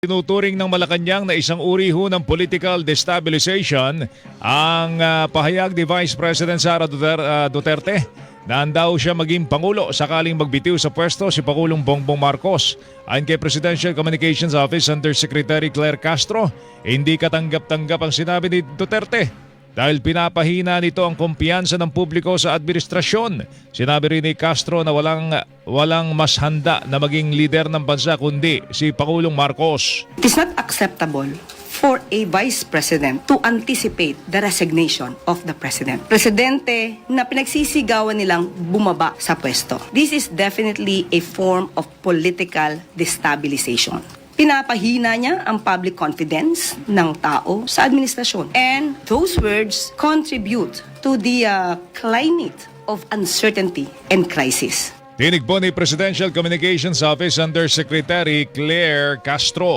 Tinuturing ng Malacanang na isang uri ho ng political destabilization ang ah, pahayag ni Vice President Sara ah, Duterte na daw siya maging Pangulo sakaling magbitiw sa pwesto si Pangulong Bongbong Marcos. Ayon kay Presidential Communications Office Undersecretary Claire Castro, hindi katanggap-tanggap ang sinabi ni Duterte dahil pinapahina nito ang kumpiyansa ng publiko sa administrasyon. Sinabi rin ni Castro na walang, walang mas handa na maging lider ng bansa kundi si Pangulong Marcos. It is not acceptable for a vice president to anticipate the resignation of the president. Presidente na pinagsisigawan nilang bumaba sa pwesto. This is definitely a form of political destabilization. Pinapahina niya ang public confidence ng tao sa administrasyon. And those words contribute to the uh, climate of uncertainty and crisis. Tinig po ni Presidential Communications Office Undersecretary Claire Castro.